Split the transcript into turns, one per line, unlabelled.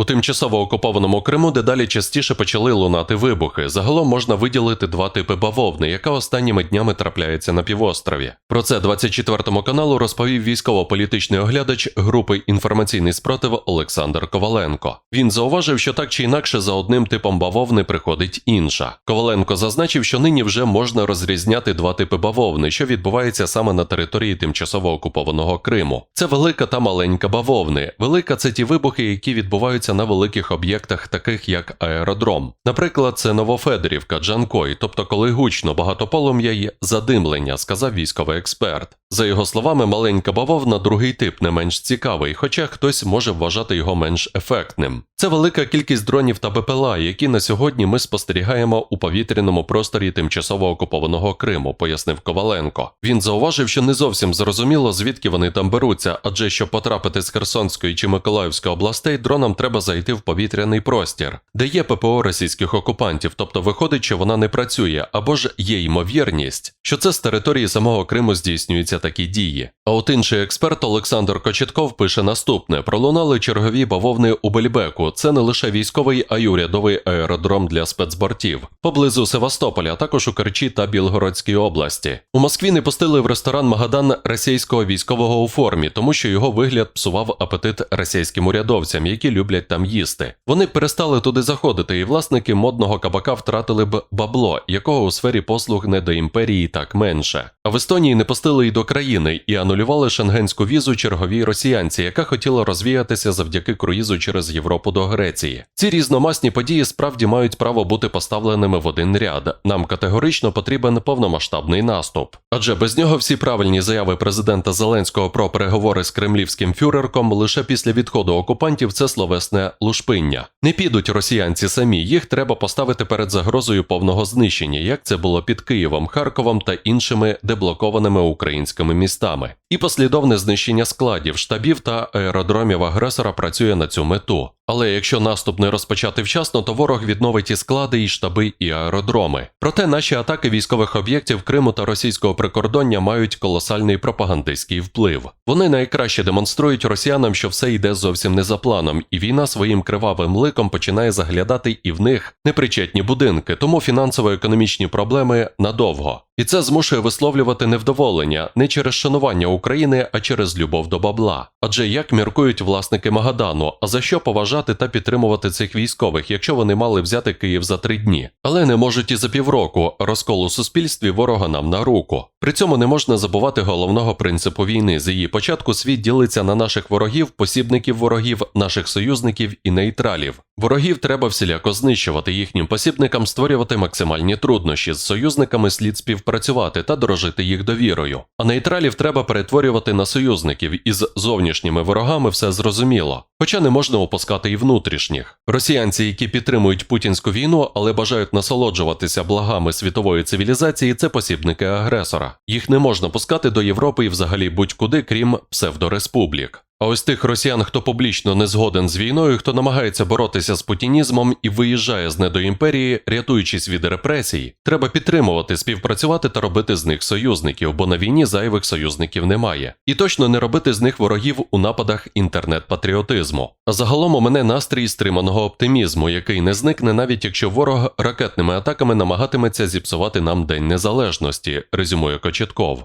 У тимчасово окупованому Криму дедалі частіше почали лунати вибухи. Загалом можна виділити два типи бавовни, яка останніми днями трапляється на півострові. Про це 24 каналу розповів військово-політичний оглядач групи інформаційний спротив Олександр Коваленко. Він зауважив, що так чи інакше за одним типом бавовни приходить інша. Коваленко зазначив, що нині вже можна розрізняти два типи бавовни, що відбувається саме на території тимчасово окупованого Криму. Це велика та маленька бавовни. Велика це ті вибухи, які відбуваються на великих об'єктах, таких як аеродром. Наприклад, це Новофедорівка, Джанкой, тобто коли гучно багато полум'я є задимлення, сказав військовий експерт. За його словами, маленька бавовна другий тип не менш цікавий, хоча хтось може вважати його менш ефектним. Це велика кількість дронів та БПЛА, які на сьогодні ми спостерігаємо у повітряному просторі тимчасово окупованого Криму, пояснив Коваленко. Він зауважив, що не зовсім зрозуміло, звідки вони там беруться, адже щоб потрапити з Херсонської чи Миколаївської областей, дронам треба зайти в повітряний простір, де є ППО російських окупантів, тобто виходить, що вона не працює, або ж є ймовірність, що це з території самого Криму здійснюються такі дії. А от інший експерт Олександр Кочетков пише наступне: пролунали чергові бавовни у Бельбеку. Це не лише військовий, а й урядовий аеродром для спецбортів поблизу Севастополя, а також у Керчі та Білгородській області. У Москві не пустили в ресторан Магадан російського військового у формі, тому що його вигляд псував апетит російським урядовцям, які люблять там їсти. Вони перестали туди заходити, і власники модного кабака втратили б бабло, якого у сфері послуг не до імперії так менше. А в Естонії не пустили й до країни і анулювали шенгенську візу черговій росіянці, яка хотіла розвіятися завдяки круїзу через Європу до Греції. Ці різномасні події справді мають право бути поставленими в один ряд. Нам категорично потрібен повномасштабний наступ. Адже без нього всі правильні заяви президента Зеленського про переговори з кремлівським фюрерком лише після відходу окупантів це словесне лушпиння. Не підуть росіянці самі, їх треба поставити перед загрозою повного знищення, як це було під Києвом, Харковом та іншими деблокованими українськими містами. І послідовне знищення складів, штабів та аеродромів агресора працює на цю мету. Але якщо наступ не розпочати вчасно, то ворог відновить і склади, і штаби, і аеродроми. Проте наші атаки військових об'єктів Криму та російського прикордоння мають колосальний пропагандистський вплив. Вони найкраще демонструють росіянам, що все йде зовсім не за планом, і війна своїм кривавим ликом починає заглядати і в них непричетні будинки, тому фінансово-економічні проблеми надовго. І це змушує висловлювати невдоволення не через шанування України, а через любов до бабла. Адже як міркують власники Магадану, а за що поважати та підтримувати цих військових, якщо вони мали взяти Київ за три дні, але не можуть і за півроку розкол у суспільстві ворога нам на руку. При цьому не можна забувати головного принципу війни. З її початку світ ділиться на наших ворогів, посібників ворогів, наших союзників і нейтралів. Ворогів треба всіляко знищувати їхнім посібникам, створювати максимальні труднощі з союзниками слід співпрацювати та дорожити їх довірою. А нейтралів треба перетворювати на союзників із зовнішніми ворогами все зрозуміло. Хоча не можна опускати і внутрішніх. Росіянці, які підтримують путінську війну, але бажають насолоджуватися благами світової цивілізації, це посібники агресора. Їх не можна пускати до Європи і взагалі будь-куди, крім псевдореспублік. А ось тих росіян, хто публічно не згоден з війною, хто намагається боротися з путінізмом і виїжджає з недоімперії, рятуючись від репресій, треба підтримувати, співпрацювати та робити з них союзників, бо на війні зайвих союзників немає. І точно не робити з них ворогів у нападах інтернет-патріотизму. А загалом у мене настрій стриманого оптимізму, який не зникне, навіть якщо ворог ракетними атаками намагатиметься зіпсувати нам День Незалежності, резюмує Кочетков.